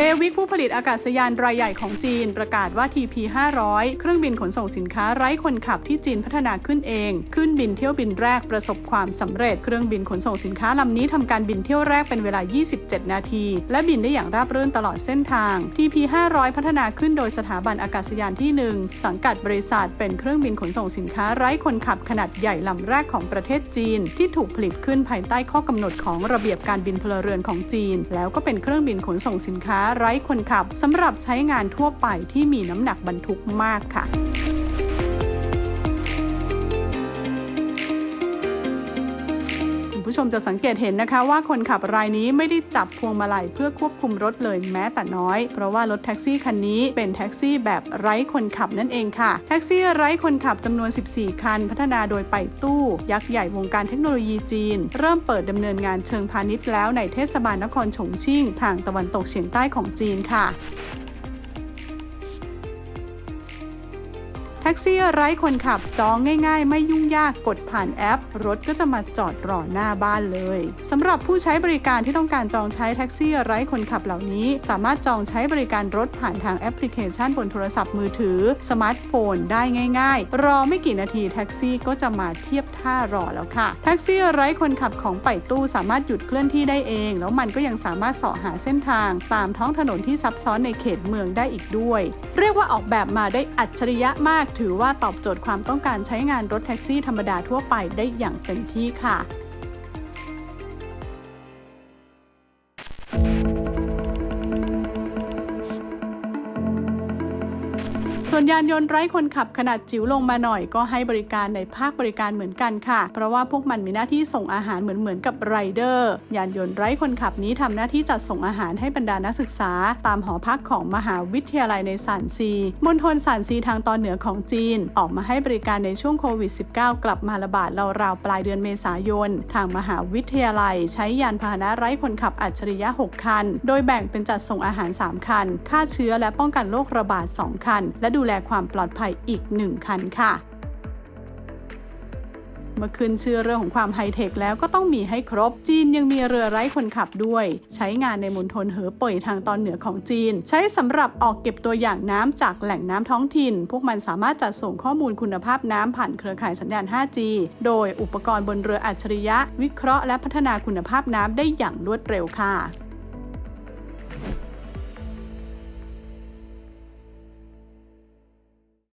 เอวิกผู้ผลิตอากาศยานรายใหญ่ของจีน ประกาศว่า TP 500เครื่องบินขนส่งสินค้าไร้คนขับที่จีนพัฒนาขึ้นเอง ขึ้นบินเที่ยวบินแรกประสบความสำเร็จ เครื่องบินขนส่งสินค้าลำนี้ทำการบินเที่ยวแรกเป็นเวลา 27 นาที และบินได้อย่างราบรื่นตลอดเส้นทาง TP 500พัฒนาขึ้นโดยสถาบันอากาศยานที่ 1 สังกัดบริษัท เป็นเครื่องบินขนส่งสินค้าไร้คนขับขนาดใหญ่ลำแรกของประเทศจีน ที่ถูกผลิตขึ้นภายใต้ข้อกำหนดของระเบียบการบินพลเรือนของจีน แล้วก็เป็นเครื่องบินขนส่งสินค้าไร้คนขับสำหรับใช้งานทั่วไปที่มีน้ำหนักบรรทุกมากค่ะ ผู้ชมจะสังเกตเห็นนะคะว่าคนขับรายนี้ไม่ได้จับพวงมาลัยเพื่อควบคุมรถเลยแม้แต่น้อย เพราะว่ารถแท็กซี่คันนี้เป็นแท็กซี่แบบไร้คนขับนั่นเองค่ะ แท็กซี่ไร้คนขับจำนวน 14 คัน พัฒนาโดยไปตู้ ยักษ์ใหญ่วงการเทคโนโลยีจีน เริ่มเปิดดำเนินงานเชิงพาณิชย์แล้วในเทศบาลนครฉงชิ่ง ทางตะวันตกเฉียงใต้ของจีนค่ะ ท็กซี่ไร้คนขับจองง่าย ๆ ไม่ยุ่งยากกดผ่านแอป รถก็จะมาจอดรอหน้าบ้านเลยสำหรับผู้ใช้บริการที่ต้องการจองใช้แท็กซี่ไร้คนขับเหล่านี้ สามารถจองใช้บริการรถผ่านทางแอปพลิเคชันบนโทรศัพท์มือถือ สมาร์ทโฟน ได้ง่าย ๆ รอไม่กี่นาทีแท็กซี่ก็จะมาเทียบท่ารอแล้วค่ะ แท็กซี่ไร้คนขับของไปตู้สามารถหยุดเคลื่อนที่ได้เอง แล้วมันก็ยังสามารถเสาะหาเส้นทาง ตามท้องถนนที่ซับซ้อนในเขตเมืองได้อีกด้วย เรียกว่าออกแบบมาได้อัจฉริยะมากถือว่าตอบโจทย์ความต้องการใช้งานรถแท็กซี่ธรรมดาทั่วไปได้อย่างเต็มที่ค่ะ ส่วนยานยนต์ไร้คนขับขนาดจิ๋วลงมาหน่อยก็ให้บริการในภาคบริการเหมือนกันค่ะ เพราะว่าพวกมันมีหน้าที่ส่งอาหารเหมือนเหมือนกับไรเดอร์ ยานยนต์ไร้คนขับนี้ทำหน้าที่จัดส่งอาหารให้บรรดานักศึกษา ตามหอพักของมหาวิทยาลัยในซานซีมณฑลซานซีทางตอนเหนือของจีน ออกมาให้บริการในช่วงโควิด -19 กลับมาระบาดราวๆปลายเดือนเมษายน ทางมหาวิทยาลัย ใช้ยานพาหนะไร้คนขับอัจฉริยะ 6 คัน โดยแบ่งเป็นจัดส่งอาหาร 3 คัน ฆ่าเชื้อและป้องกันโรคระบาด 2 คัน และดูแลความปลอดภัยอีก 1 คันค่ะ เมื่อขึ้นชื่อเรื่องของความไฮเทคแล้วก็ต้องมีให้ครบ จีนยังมีเรือไร้คนขับด้วย ใช้งานในมณฑลเหอเป่ยทางตอนเหนือของจีน ใช้สำหรับออกเก็บตัวอย่างน้ำจากแหล่งน้ำท้องถิ่น พวกมันสามารถจัดส่งข้อมูลคุณภาพน้ำผ่านเครือข่ายสัญญาณ 5G โดยอุปกรณ์บนเรืออัจฉริยะ วิเคราะห์และพัฒนาคุณภาพน้ำได้อย่างรวดเร็วค่ะ